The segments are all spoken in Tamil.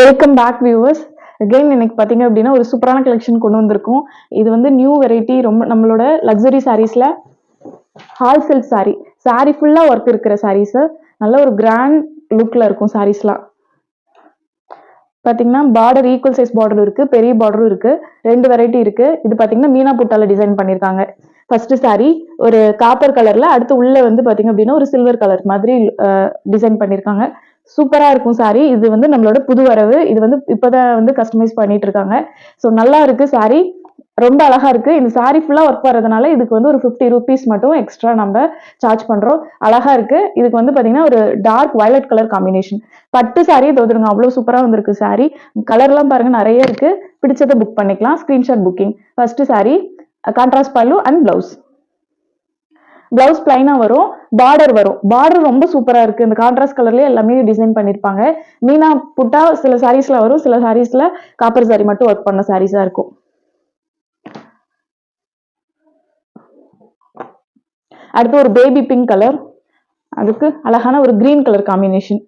வெல்கம் பேக் வியூவர்ஸ் அகைன் இன்னைக்கு பார்த்தீங்க அப்படின்னா ஒரு சூப்பரான கலெக்ஷன் கொண்டு வந்திருக்கோம். இது வந்து நியூ வெரைட்டி ரொம்ப நம்மளோட லக்ஸரி சாரீஸ்ல ஹால் சில்க் saree. Saree ஃபுல்லாக ஒர்க் இருக்கிற சாரீஸ் நல்ல ஒரு கிராண்ட் லுக்ல இருக்கும் சாரீஸ்லாம் பார்த்தீங்கன்னா பார்டர் ஈக்குவல் சைஸ் பார்டர் இருக்கு பெரிய பார்டரும் இருக்கு ரெண்டு வெரைட்டி இருக்கு. இது பார்த்தீங்கன்னா மீனா புட்டால டிசைன் பண்ணியிருக்காங்க ஃபர்ஸ்ட் saree ஒரு காப்பர் கலர்ல அடுத்து உள்ள வந்து பார்த்தீங்க அப்படின்னா ஒரு சில்வர் கலர் மாதிரி டிசைன் பண்ணியிருக்காங்க சூப்பரா இருக்கும் சாரி இது வந்து நம்மளோட புது வரவு. இது வந்து இப்போதான் வந்து கஸ்டமைஸ் பண்ணிட்டு இருக்காங்க. ஸோ நல்லா இருக்கு சாரி ரொம்ப அழகா இருக்கு. இந்த சாரி ஃபுல்லா ஒர்க் வர்றதுனால இதுக்கு வந்து ஒரு ஃபிஃப்டி ருபீஸ் மட்டும் எக்ஸ்ட்ரா நம்ம சார்ஜ் பண்றோம். அழகா இருக்கு. இதுக்கு வந்து பாத்தீங்கன்னா ஒரு டார்க் வயலட் கலர் காம்பினேஷன் பட்டு சாரியே தோதுருங்க அவ்வளவு சூப்பரா வந்திருக்கு சாரி கலர்லாம் பாருங்க நிறைய இருக்கு. பிடிச்சதை புக் பண்ணிக்கலாம். Screenshot booking first sari contrast pallu and blouse blouse பிளைனா வரும் பார்டர் வரும். பார்டர் ரொம்ப சூப்பரா இருக்கு. இந்த கான்ட்ராஸ்ட் கலர்லயே எல்லாமே டிசைன் பண்ணிருப்பாங்க. மீனா புட்டா சில சாரீஸ்ல வரும். சில சாரீஸ்ல காப்பர் சாரி மட்டும் ஒர்க் பண்ண சாரீஸா இருக்கும். அடுத்து ஒரு பேபி பிங்க் கலர் அதுக்கு அழகான ஒரு கிரீன் கலர் காம்பினேஷன்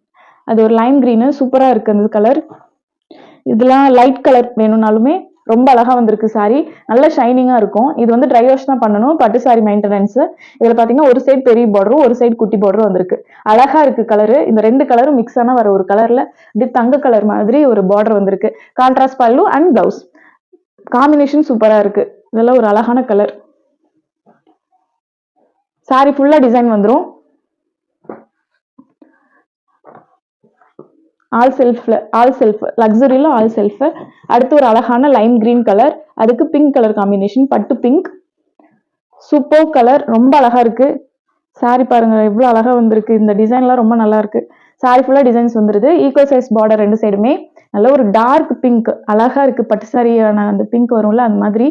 அது ஒரு லைன் கிரீனு சூப்பரா இருக்கு அந்த கலர் இதெல்லாம் லைட் கலர் வேணும்னாலுமே ரொம்ப அழகா வந்திருக்கு சாரி நல்ல ஷைனிங்கா இருக்கும். இது வந்து ட்ரை வாஷ் தான் பண்ணணும். பட்டு சாரி மெயின்டெனன்ஸ் இதுல பாத்தீங்கன்னா ஒரு சைடு பெரிய பார்டரும் ஒரு சைடு குட்டி பார்டரும் வந்திருக்கு. அழகா இருக்கு கலரு இந்த ரெண்டு கலரும் மிக்ஸ் ஆனா வர ஒரு கலர்ல இப்படி தங்க கலர் மாதிரி ஒரு பார்டர் வந்திருக்கு. Contrast pallu and blouse combination சூப்பரா இருக்கு. இதெல்லாம் ஒரு அழகான கலர் சாரி ஃபுல்லா டிசைன் வந்துடும் ஆல் செல்ஃப்ல ஆல் செல்ஃப் லக்ஸரியில் ஆல் செல்ஃப் அடுத்து ஒரு அழகான லைம் கிரீன் கலர் அதுக்கு பிங்க் கலர் காம்பினேஷன் பட்டு பிங்க் சூப்பர் கலர் ரொம்ப அழகா இருக்கு. சாரி பாருங்க எவ்வளோ அழகா வந்திருக்கு. இந்த டிசைன்லாம் ரொம்ப நல்லா இருக்கு. சாரி ஃபுல்லாக டிசைன்ஸ் வந்துருது. ஈக்குவல் சைஸ் பார்டர் ரெண்டு சைடுமே நல்ல ஒரு டார்க் பிங்க் அழகா இருக்கு. பட்டு சாரியான அந்த பிங்க் வரும்ல அந்த மாதிரி.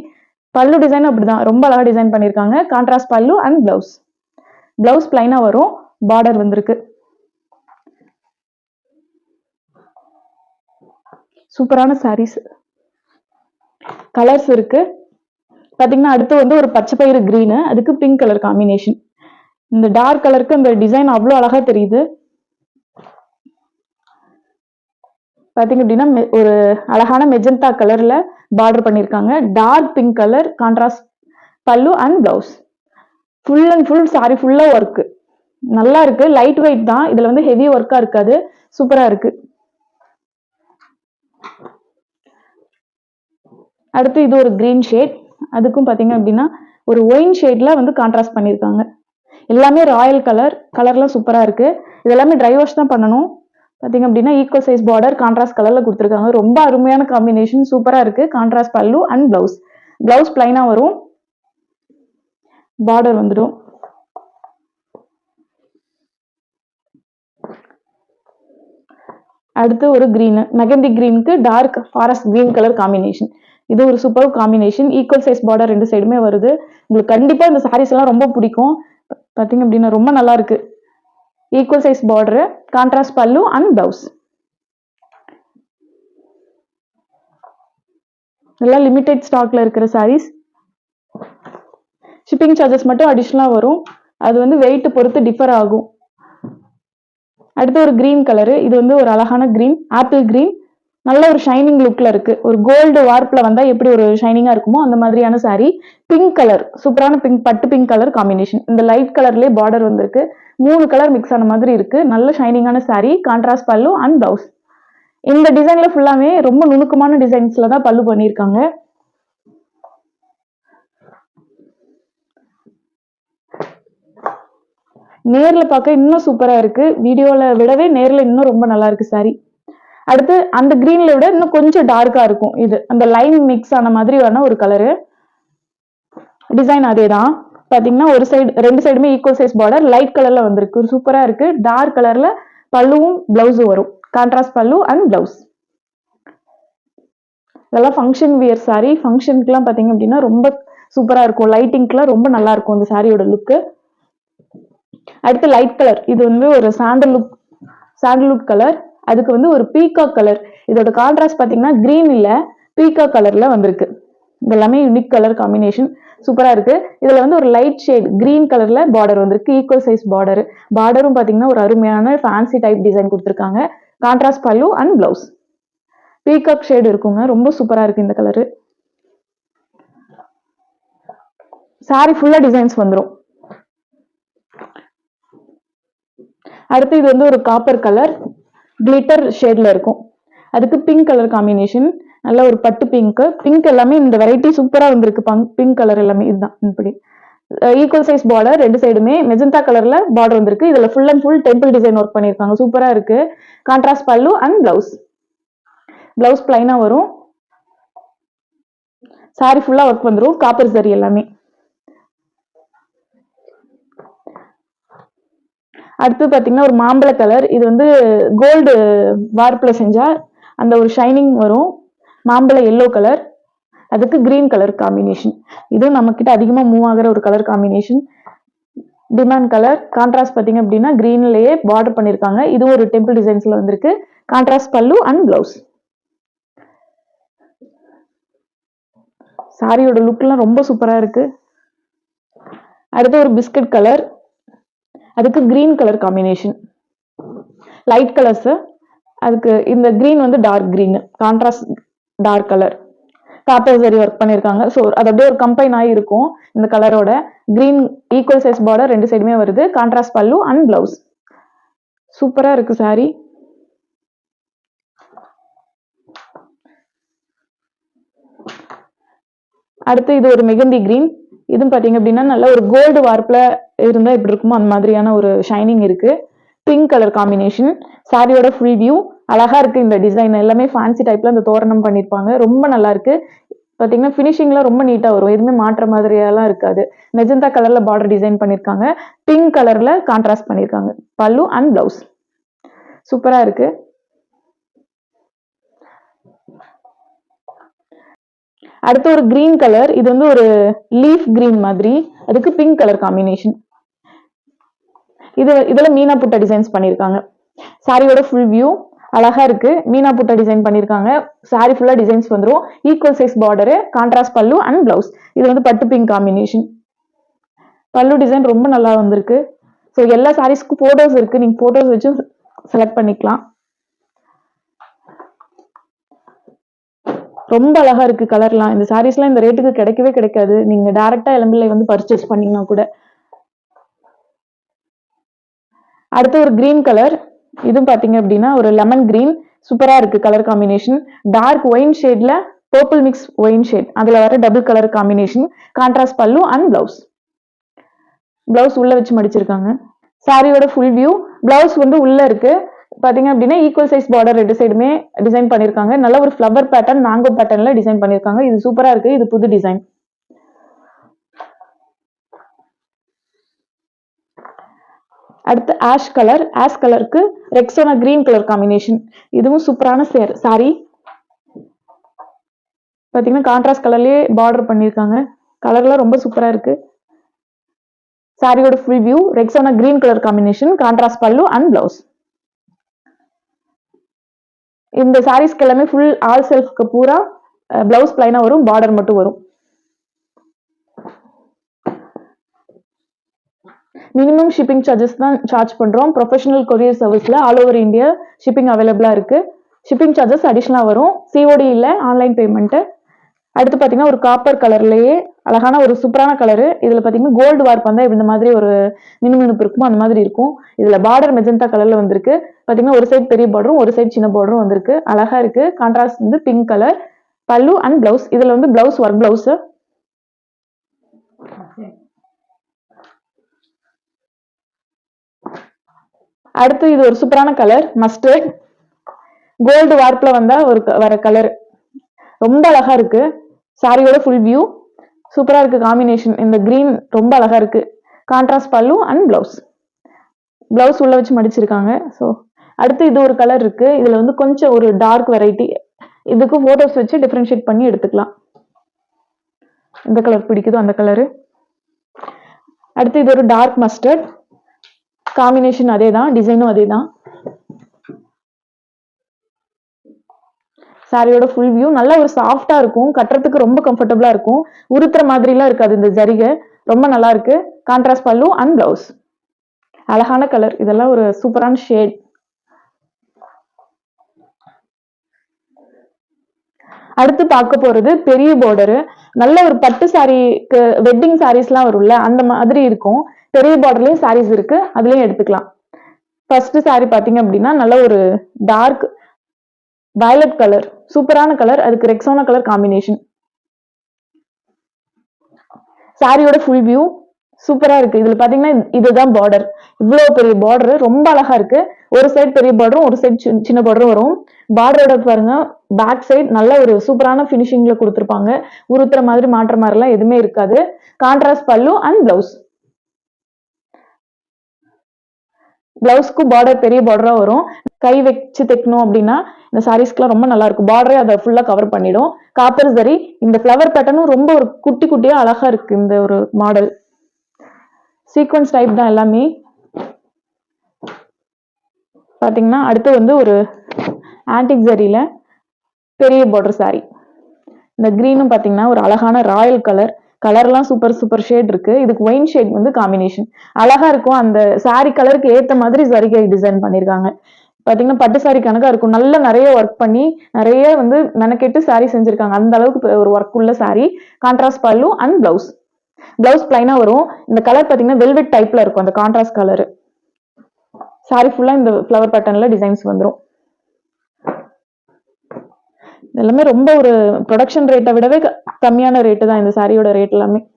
பல்லு டிசைன் அப்படிதான். ரொம்ப அழகா டிசைன் பண்ணியிருக்காங்க. Contrast pallu and blouse blouse பிளைனா வரும். பார்டர் வந்திருக்கு. சூப்பரான சாரீஸ் கலர்ஸ் இருக்கு. பாத்தீங்கன்னா அடுத்து வந்து ஒரு பச்சை பயிறு கிரீனு அதுக்கு பிங்க் கலர் காம்பினேஷன் இந்த டார்க் கலருக்கு அந்த டிசைன் அவ்வளோ அழகா தெரியுது. பாத்தீங்க அப்படின்னா மெ- ஒரு அழகான மெஜந்தா கலர்ல பார்டர் பண்ணியிருக்காங்க dark pink colour contrast pallu and blouse full and full sari ஃபுல்லா ஒர்க் நல்லா இருக்கு. லைட் வெயிட் தான். இதுல வந்து ஹெவி ஒர்க்கா இருக்காது. சூப்பரா இருக்கு. அடுத்து இது ஒரு க்ரீன் ஷேட் அதுக்கும் பார்த்தீங்க அப்படின்னா ஒரு ஒயின் ஷேட்ல வந்து கான்ட்ராஸ்ட் பண்ணியிருக்காங்க எல்லாமே ராயல் கலர் கலர்லாம் சூப்பராக இருக்கு. இது எல்லாமே ட்ரை வாஷ் தான் பண்ணணும். பார்த்தீங்க அப்படின்னா ஈக்குவல் சைஸ் பார்டர் கான்ட்ராஸ்ட் கலரில் கொடுத்துருக்காங்க. ரொம்ப அருமையான காம்பினேஷன் சூப்பராக இருக்குது contrast pallu and blouse blouse பிளைனாக வரும். பார்டர் வந்துடும். அடுத்து ஒரு green mehndi கிரீனுக்கு dark forest green colour combination இது ஒரு super combination equal size border ரெண்டு சைடுமே வருது. உங்களுக்கு கண்டிப்பா இந்த சாரீஸ் எல்லாம் ரொம்ப பிடிக்கும். பார்த்தீங்க பாத்தீங்க அப்படின்னா ரொம்ப நல்லா இருக்கு. Equal size border contrast pallu and blouse நல்லா லிமிடெட் ஸ்டாக்ல இருக்கிற சாரீஸ் ஷிப்பிங் சார்ஜஸ் மட்டும் அடிஷ்னலாக வரும். அது வந்து வெயிட் பொறுத்து டிஃபர் ஆகும். அடுத்து ஒரு கிரீன் கலரு இது வந்து ஒரு அழகான கிரீன் ஆப்பிள் கிரீன் நல்ல ஒரு ஷைனிங் லுக்ல இருக்கு. ஒரு கோல்டு வார்ப்ல வந்தா எப்படி ஒரு ஷைனிங்கா இருக்குமோ அந்த மாதிரியான saree. பிங்க் கலர் சூப்பரான பிங்க் பட்டு பிங்க் கலர் காம்பினேஷன் இந்த லைட் கலர்லயே பார்டர் வந்திருக்கு. மூணு கலர் மிக்ஸ் ஆன மாதிரி இருக்கு. நல்ல ஷைனிங்கான saree contrast pallu and blouse இந்த டிசைன்ல ஃபுல்லாமே ரொம்ப நுணுக்கமான டிசைன்ஸ்ல தான் பல்லு பண்ணியிருக்காங்க. நேர்ல பார்க்க இன்னும் சூப்பரா இருக்கு. வீடியோல விடவே நேர்ல இன்னும் ரொம்ப நல்லா இருக்கு சாரி அடுத்து அந்த கிரீன்ல விட இன்னும் கொஞ்சம் டார்க்கா இருக்கும் இது. அந்த லைன் மிக்ஸ் ஆன மாதிரி வேணா ஒரு கலரு டிசைன் அதே தான் பாத்தீங்கன்னா ஒரு சைடு ரெண்டு சைடுமே ஈக்குவல் சைஸ் பார்டர் லைட் கலர்ல வந்திருக்கு. சூப்பரா இருக்கு. டார்க் கலர்ல பல்லுவும் பிளவுஸும் வரும். கான்ட்ராஸ்ட் பல்லு அண்ட் பிளவுஸ் இதெல்லாம் ஃபங்க்ஷன் வியர் சாரி ஃபங்க்ஷனுக்குலாம் பார்த்தீங்க அப்படின்னா ரொம்ப சூப்பராக இருக்கும். லைட்டிங்க்குலாம் ரொம்ப நல்லா இருக்கும் இந்த சாரியோட லுக்கு அடுத்து லைட் கலர் இது வந்து ஒரு சாண்டல்வுட் சாண்டல்வுட் கலர் அதுக்கு வந்து ஒரு பீகாக் கலர் இதோட கான்ட்ராஸ்ட் பார்த்தீங்கன்னா கிரீன் இல்லை பீகாக் கலரில் வந்திருக்கு. இது எல்லாமே யூனிக் கலர் காம்பினேஷன் சூப்பராக இருக்கு. இதில் வந்து ஒரு லைட் ஷேட் கிரீன் கலரில் பார்டர் வந்திருக்கு. ஈக்குவல் சைஸ் பார்டர் பார்டரும் பார்த்தீங்கன்னா ஒரு அருமையான ஃபேன்சி டைப் டிசைன் கொடுத்துருக்காங்க. Contrast pallu and blouse peacock shade இருக்குங்க. ரொம்ப சூப்பராக இருக்கு இந்த கலரு சாரி ஃபுல்லாக டிசைன்ஸ் வந்துடும் அடுத்து இது வந்து ஒரு காப்பர் கலர் கிளிட்டர் ஷேட்ல இருக்கும். அதுக்கு பிங்க் கலர் காம்பினேஷன் நல்ல ஒரு பட்டு பிங்க் பிங்க் எல்லாமே இந்த வெரைட்டி சூப்பரா வந்திருக்கு. பிங்க் கலர் எல்லாமே இதுதான் இப்படி. ஈக்குவல் சைஸ் பார்டர் ரெண்டு சைடுமே மெஜந்தா கலர்ல பார்டர் வந்திருக்கு. இதுல full and full temple design work பண்ணிருக்காங்க சூப்பரா இருக்கு. Contrast pallu and blouse blouse பிளைனா வரும். சாரி ஃபுல்லா ஒர்க் வந்துடும் காப்பர் சரி எல்லாமே. அடுத்து பார்த்தீங்கன்னா ஒரு மாம்பழ கலர் இது வந்து கோல்டு வார்ப்பில் செஞ்சால் அந்த ஒரு ஷைனிங் வரும். மாம்பழ எல்லோ கலர் அதுக்கு கிரீன் கலர் காம்பினேஷன் இதுவும் நம்மக்கிட்ட அதிகமாக மூவ் ஆகிற ஒரு colour combination demand colour contrast பார்த்தீங்க அப்படின்னா க்ரீன்லேயே பார்டர் பண்ணியிருக்காங்க இதுவும் ஒரு டெம்பிள் டிசைன்ஸில் வந்திருக்கு. கான்ட்ராஸ்ட் பல்லு அண்ட் ப்ளவுஸ் சாரியோட லுக்லாம் ரொம்ப சூப்பராக இருக்குது அடுத்து ஒரு பிஸ்கட் கலர் அதுக்கு green colour combination light colours அதுக்கு இந்த கிரீன் வந்து dark green contrast dark colour காப்பேசரி work பண்ணியிருக்காங்க ஸோ அது அப்படியே ஒரு கம்பைன் ஆகி இருக்கும். இந்த கலரோட கிரீன் ஈக்குவல் சைஸ் பார்டர் ரெண்டு சைடுமே வருது. கான்ட்ராஸ்ட் பல்லு அண்ட் பிளவுஸ் சூப்பராக இருக்கு சாரி அடுத்து இது ஒரு மெகந்தி கிரீன் இதுவும் பார்த்தீங்க அப்படின்னா நல்ல ஒரு கோல்டு வார்ப்பில் இருந்தால் எப்படி இருக்குமோ அந்த மாதிரியான ஒரு ஷைனிங் இருக்கு. பிங்க் கலர் காம்பினேஷன் சாரியோட ஃபுல் வியூ அழகா இருக்கு இந்த டிசைன் எல்லாமே ஃபேன்சி டைப்ல இந்த தோரணம் பண்ணியிருப்பாங்க ரொம்ப நல்லா இருக்கு. பார்த்தீங்கன்னா ஃபினிஷிங்லாம் ரொம்ப நீட்டாக வரும். எதுவுமே மாற்ற மாதிரியெல்லாம் இருக்காது. மெஜந்தா கலர்ல பார்டர் டிசைன் பண்ணியிருக்காங்க பிங்க் கலர்ல கான்ட்ராஸ்ட் பண்ணியிருக்காங்க பல்லு அண்ட் பிளவுஸ் சூப்பரா இருக்கு. அடுத்து ஒரு கிரீன் கலர் இது வந்து ஒரு லீஃப் கிரீன் மாதிரி. அதுக்கு பிங்க் கலர் காம்பினேஷன் இது இதுல மீனா புட்டா டிசைன்ஸ் பண்ணிருக்காங்க. சாரியோட ஃபுல் வியூ அழகா இருக்கு. மீனா புட்டா டிசைன் பண்ணிருக்காங்க. சாரி ஃபுல்லா டிசைன்ஸ் வந்துடும் equal size border contrast pallu and blouse இது வந்து பட்டு பிங்க் காம்பினேஷன் பல்லு டிசைன் ரொம்ப நல்லா வந்திருக்கு. ஸோ எல்லா சாரீஸ்க்கும் போட்டோஸ் இருக்கு. நீங்க போட்டோஸ் வச்சு செலக்ட் பண்ணிக்கலாம். ரொம்ப அழகா இருக்கு கலர்லாம் இந்த சாரீஸ்லாம் இந்த ரேட்டுக்கு கிடைக்கவே கிடைக்காது. நீங்க டேரக்டா இளம்பிள்ளை வந்து பர்ச்சேஸ் பண்ணீங்கன்னா கூட. அடுத்து ஒரு கிரீன் கலர் இதுவும் பார்த்தீங்க அப்படின்னா ஒரு லெமன் கிரீன் சூப்பராக இருக்குது கலர் காம்பினேஷன் டார்க் ஒயின் ஷேடில் பர்பிள் மிக்ஸ் ஒயின் ஷேட் அதில் வர double colour combination contrast pallu and blouse blouse உள்ளே வச்சு மடிச்சிருக்காங்க. சாரியோட ஃபுல் வியூ பிளவுஸ் வந்து உள்ளே இருக்கு. பார்த்தீங்க அப்படின்னா ஈக்குவல் சைஸ் பார்டர் ரெண்டு சைடுமே டிசைன் பண்ணியிருக்காங்க நல்ல ஒரு ஃப்ளவர் பேட்டர்ன் மேங்கோ பேட்டர்னில் டிசைன் பண்ணியிருக்காங்க இது சூப்பராக இருக்குது இது புது டிசைன் அடுத்து ஆஷ் கலர் ஆஷ் கலருக்கு ரெக்ஸோனா கிரீன் கலர் காம்பினேஷன் இதுவும் சூப்பரான சேர் சாரி பார்த்தீங்கன்னா கான்ட்ராஸ்ட் கலர்லேயே பார்டர் பண்ணியிருக்காங்க கலர்லாம் ரொம்ப சூப்பராக இருக்கு. சாரியோட full view Rexona green colour combination contrast pallu and blouse இந்த சாரீஸ்க்கு எல்லாமே ஃபுல் ஆல் செல்ஃப்க்கு பூரா பிளவுஸ் பிளைனாக வரும் பார்டர் மட்டும் வரும். மினிமம் ஷிப்பிங் சார்ஜஸ் தான் சார்ஜ் பண்ணுறோம் ப்ரொஃபஷனல் கொரியர் சர்வீஸில் ஆல் ஓவர் இந்தியா ஷிப்பிங் அவைலபிளாக இருக்குது ஷிப்பிங் சார்ஜஸ் அடிஷ்னலாக வரும். சிஓடி இல்லை ஆன்லைன் பேமெண்ட்டு அடுத்து பார்த்தீங்கன்னா ஒரு காப்பர் கலர்லேயே அழகான ஒரு சூப்பரான கலரு இதில் பார்த்தீங்கன்னா கோல்டு வார்ப் வந்தால் இந்த மாதிரி ஒரு மினுமினுப்பு இருக்குமோ அந்த மாதிரி இருக்கும். இதில் பார்டர் மெஜந்தா கலரில் வந்திருக்கு. பார்த்தீங்கன்னா ஒரு சைடு பெரிய பார்டரும் ஒரு சைடு சின்ன பார்டரும் வந்திருக்கு. அழகாக இருக்கு. கான்ட்ராஸ்ட் வந்து pink colour pallu and blouse இதில் வந்து பிளவுஸ் ஒர்க் பிளவுஸ் அடுத்து இது ஒரு சூப்பரான கலர் மஸ்டர்ட் கோல்டு வார்ப்ல வந்தா ஒரு க- வர கலர் ரொம்ப அழகா இருக்கு. சாரியோட ஃபுல் வியூ சூப்பரா இருக்கு காம்பினேஷன் இந்த கிரீன் ரொம்ப அழகா இருக்கு. Contrast pallu and blouse blouse உள்ள வச்சு மடிச்சிருக்காங்க. ஸோ அடுத்து இது ஒரு கலர் இருக்கு. இதுல வந்து கொஞ்சம் ஒரு டார்க் வெரைட்டி இதுக்கு ஃபோட்டோஸ் வச்சு டிஃப்ரென்ஷியேட் பண்ணி எடுத்துக்கலாம். இந்த கலர் பிடிக்குதோ அந்த கலரு அடுத்து இது ஒரு டார்க் மஸ்டர்ட் காம்பினேஷன் அதே தான் டிசைனும் அதே தான் சாரியோட ஃபுல் வியூ நல்ல ஒரு சாஃப்டா இருக்கும். கட்டுறதுக்கு ரொம்ப கம்ஃபர்டபுளா இருக்கும். உருத்துற மாதிரிலாம் இருக்காது இந்த ஜரிகை ரொம்ப நல்லா இருக்கு. கான்ட்ராஸ்ட் பல்லு அண்ட் பிளவுஸ் அழகான கலர் இதெல்லாம் ஒரு சூப்பரான ஷேட் அடுத்து பார்க்க போறது பெரிய பார்டரு நல்ல ஒரு பட்டு சாரிக்கு வெட்டிங் சாரீஸ்லாம் வரும்ல அந்த மாதிரி இருக்கும். பெரிய பார்டர்லயும் சாரீஸ் இருக்கு அதுலயும் எடுத்துக்கலாம். ஃபர்ஸ்ட் saree பாத்தீங்க அப்படின்னா நல்ல ஒரு டார்க் வயலட் கலர் சூப்பரான கலர் அதுக்கு ரெக்ஸோனா கலர் காம்பினேஷன் சாரியோட ஃபுல் வியூ சூப்பரா இருக்கு. இதுல பாத்தீங்கன்னா இதுதான் பார்டர் இவ்வளவு பெரிய பார்டர் ரொம்ப அழகா இருக்கு. ஒரு சைடு பெரிய பார்டரும் ஒரு சைடு சின்ன பார்டரும் வரும். பார்டரோட பாருங்க பேக் சைடு நல்ல ஒரு சூப்பரான ஃபினிஷிங்ல கொடுத்துருப்பாங்க. உருத்துற மாதிரி மாற்ற மாதிரிலாம் எதுவுமே இருக்காது. Contrast pallu and blouse பிளவுஸ்க்கும் border பெரிய பார்டரா வரும். கை வச்சு தைக்கணும் அப்படின்னா இந்த சாரீஸ்க்குலாம் ரொம்ப நல்லா இருக்கும் பார்டரே அதை ஃபுல்லா கவர் பண்ணிடும். காப்பர் சரி இந்த ஃப்ளவர் பேட்டர்னும் ரொம்ப ஒரு குட்டி குட்டியா அழகா இருக்கு இந்த ஒரு மாடல் சீக்வன்ஸ் டைப் தான் எல்லாமே. பாத்தீங்கன்னா அடுத்து வந்து ஒரு ஆன்டிக் ஜரியில பெரிய பார்டர் சாரீ இந்த க்ரீனும் பார்த்தீங்கன்னா ஒரு அழகான ராயல் கலர் கலர்லாம் சூப்பர் சூப்பர் ஷேட் இருக்கு. இதுக்கு ஒயின் ஷேட் வந்து காம்பினேஷன் அழகா இருக்கும். அந்த சாரி கலருக்கு ஏத்த மாதிரி சரிகை டிசைன் பண்ணிருக்காங்க. பாத்தீங்கன்னா பட்டு சாரி கணக்கா இருக்கும். நல்லா நிறைய ஒர்க் பண்ணி நிறைய வந்து மெனக்கெட்டு சாரி செஞ்சிருக்காங்க. அந்த அளவுக்கு ஒரு ஒர்க் உள்ள sari contrast pallu and blouse blouse பிளைனா வரும். இந்த கலர் பாத்தீங்கன்னா வெல்வெட் டைப்ல இருக்கும். அந்த கான்ட்ராஸ்ட் கலர் சாரி ஃபுல்லா இந்த ஃப்ளவர் பேட்டர்ன்ல டிசைன்ஸ் வந்துடும் எல்லாமே ரொம்ப ஒரு ப்ரொடக்ஷன் ரேட்டை விடவே க- கம்மியான ரேட்டு தான் இந்த சாரியோட ரேட் எல்லாமே.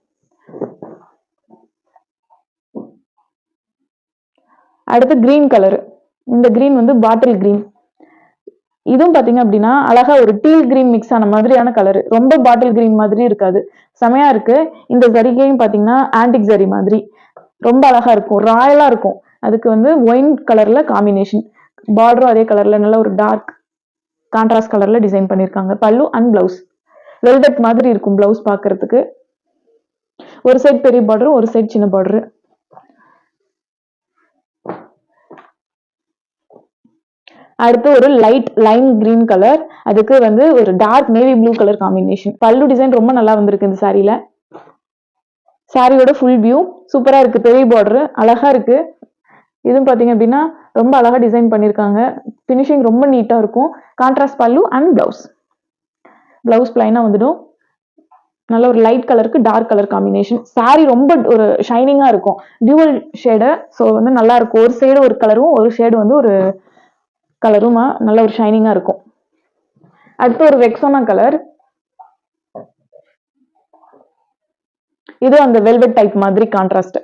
அடுத்து கிரீன் கலர் இந்த கிரீன் வந்து பாட்டில் கிரீன் இதுவும் பாத்தீங்க அப்படின்னா அழகா ஒரு டீல் கிரீன் மிக்ஸ் ஆன மாதிரியான கலர் ரொம்ப பாட்டில் கிரீன் மாதிரி இருக்காது. செமையா இருக்கு. இந்த ஜரிகையும் பாத்தீங்கன்னா ஆன்டிக் ஜரி மாதிரி. ரொம்ப அழகா இருக்கும். ராயலா இருக்கும். அதுக்கு வந்து ஒயின் கலர்ல காம்பினேஷன் பார்டரும் அதே கலர்ல நல்ல ஒரு டார்க் கான்ட்ராஸ்ட் கலர்ல டிசைன் பண்ணிருக்காங்க. பல்லு அண்ட் பிளவுஸ் வெல்வெட் மாதிரி இருக்கும் பிளவுஸ் பார்க்கிறதுக்கு ஒரு சைட் பெரிய பார்டர் ஒரு சைடு சின்ன பார்டரு அடுத்து ஒரு லைட் லைன் கிரீன் கலர் அதுக்கு வந்து ஒரு dark navy blue colour combination pallu design ரொம்ப நல்லா வந்திருக்கு இந்த சாரியில் சாரியோட ஃபுல் வியூ சூப்பரா இருக்கு. பெரிய பார்டரு அழகா இருக்கு. இதுவும் பார்த்தீங்க அப்படின்னா ரொம்ப அழகாக டிசைன் பண்ணியிருக்காங்க ஃபினிஷிங் ரொம்ப நீட்டாக இருக்கும். Contrast pallu and blouse blouse ப்ளைனாக வந்துடும். நல்ல ஒரு லைட் கலருக்கு டார்க் கலர் காம்பினேஷன் சாரி ரொம்ப ஒரு ஷைனிங்காக இருக்கும். டியூவல் ஷேடு ஸோ வந்து நல்லா இருக்கும். ஒரு சைடு ஒரு கலரும் ஒரு ஷேடு வந்து ஒரு கலருமா நல்ல ஒரு ஷைனிங்காக இருக்கும். அடுத்து ஒரு வெக்ஸோனா கலர் இது அந்த வெல்வெட் டைப் மாதிரி கான்ட்ராஸ்ட்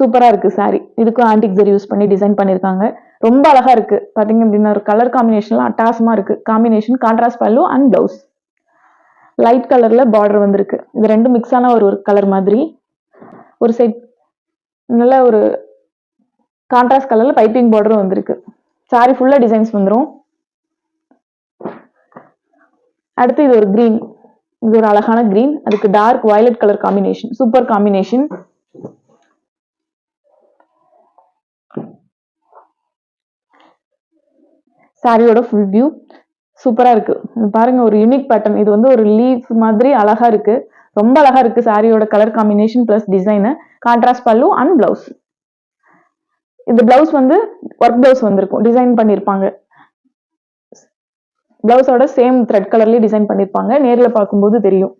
சூப்பரா இருக்கு saree. இதுக்கும் ஆன்டிக் ஜெரி யூஸ் பண்ணி டிசைன் பண்ணிருக்காங்க. ரொம்ப அழகா இருக்கு. பாத்தீங்க அப்படின்னா ஒரு கலர் காம்பினேஷன்லாம் அட்டாசமா இருக்கு. Combination contrast pallu and blouse light கலர்ல பார்டர் வந்திருக்கு. இது ரெண்டும் மிக்ஸ் ஆன ஒரு ஒரு கலர் மாதிரி. ஒரு சைட் நல்ல ஒரு கான்ட்ராஸ்ட் கலர்ல பைப்பிங் பார்டரும் வந்திருக்கு. சாரி ஃபுல்லா டிசைன்ஸ் வந்துடும் அடுத்து இது ஒரு க்ரீன் இது ஒரு அழகான க்ரீன் அதுக்கு dark violet colour combination super combination சாரியோட ஃபுல் வியூ சூப்பராக இருக்கு. பாருங்கள் பாருங்க ஒரு யூனிக் பேட்டர்ன் இது வந்து ஒரு லீஃப் மாதிரி அழகா இருக்கு. ரொம்ப அழகா இருக்கு சாரியோட colour combination plus design contrast pallu and blouse இந்த பிளவுஸ் வந்து ஒர்க் பிளவுஸ் வந்திருக்கும். டிசைன் பண்ணியிருப்பாங்க பிளவுஸோட சேம் த்ரெட் கலர்லயே டிசைன் பண்ணியிருப்பாங்க நேரில் பார்க்கும்போது தெரியும்.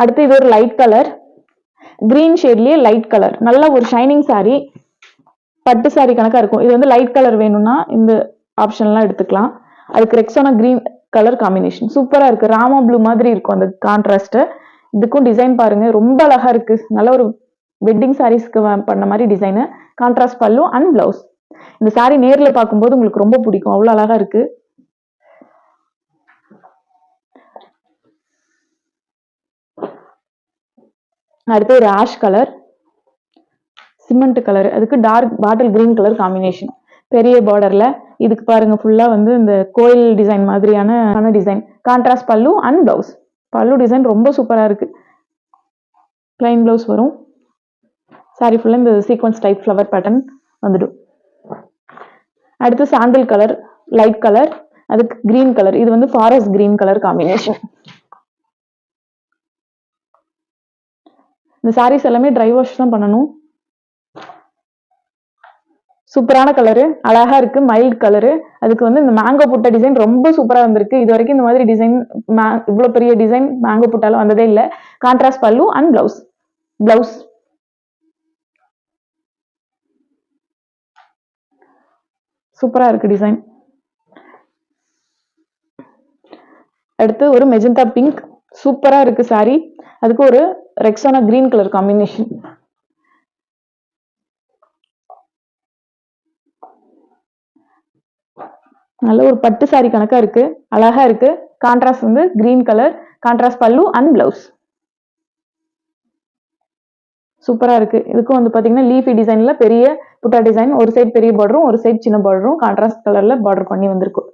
அடுத்து இது ஒரு லைட் கலர் கிரீன் ஷேட்லேயே லைட் கலர் நல்ல ஒரு ஷைனிங் சாரீ பட்டு சாரி கணக்காக இருக்கும். இது வந்து லைட் கலர் வேணும்னா இந்த ஆப்ஷன்லாம் எடுத்துக்கலாம். அதுக்கு ரெக்ஸோனா க்ரீன் கலர் காம்பினேஷன் சூப்பராக இருக்குது ராமா ப்ளூ மாதிரி இருக்கும் அந்த கான்ட்ராஸ்ட்டு இதுக்கும் டிசைன் பாருங்கள் ரொம்ப அழகாக இருக்குது நல்ல ஒரு வெட்டிங் சாரீஸ்க்கு பண்ண மாதிரி design contrast pallu and blouse இந்த சாரீ நேரில் பார்க்கும்போது உங்களுக்கு ரொம்ப பிடிக்கும். அவ்வளோ அழகாக இருக்குது அடுத்து ஒரு ஆஷ் கலர் சிமெண்ட் கலர் அதுக்கு dark bottle green colour combination பெரிய பார்டர்ல இதுக்கு பாருங்க ஃபுல்லா வந்து இந்த கோயில் டிசைன் மாதிரியான design contrast pallu and blouse pallu design ரொம்ப சூப்பரா இருக்கு. பிளைன் பிளவுஸ் வரும். சாரி ஃபுல்லா இந்த சீக்வன்ஸ் டைப் ஃப்ளவர் பேட்டர்ன் வந்துடும். அடுத்து சாண்டல் கலர் லைட் கலர் அதுக்கு கிரீன் கலர் இது வந்து ஃபாரஸ்ட் கிரீன் கலர் காம்பினேஷன் இந்த சாரீஸ் எல்லாமே ட்ரை வாஷ் தான் பண்ணணும். சூப்பரான கலரு அழகா இருக்கு மைல்ட் கலரு அதுக்கு வந்து இந்த மேங்கோ புட்டா டிசைன் ரொம்ப சூப்பரா வந்திருக்கு. இது வரைக்கும் இந்த மாதிரி டிசைன் இவ்வளோ பெரிய டிசைன் மேங்கோ புட்டால வந்ததே இல்லை. Contrast pallu and blouse blouse சூப்பரா இருக்கு டிசைன் அடுத்து ஒரு மெஜந்தா பிங்க் சூப்பரா இருக்கு சாரி அதுக்கு ஒரு ரெக்ஸானா கிரீன் கலர் காம்பினேஷன் நல்ல ஒரு பட்டு சாரி கணக்கா இருக்கு. அழகா இருக்கு. கான்ட்ராஸ்ட் வந்து green colour contrast pallu and blouse சூப்பரா இருக்கு. இதுக்கும் வந்து பாத்தீங்கன்னா லீஃபி டிசைன்ல பெரிய புட்டா டிசைன் ஒரு சைட் பெரிய பார்டரும் ஒரு சைட் சின்ன பார்டரும் கான்ட்ராஸ்ட் கலர்ல பார்டர் பண்ணி வந்திருக்கும்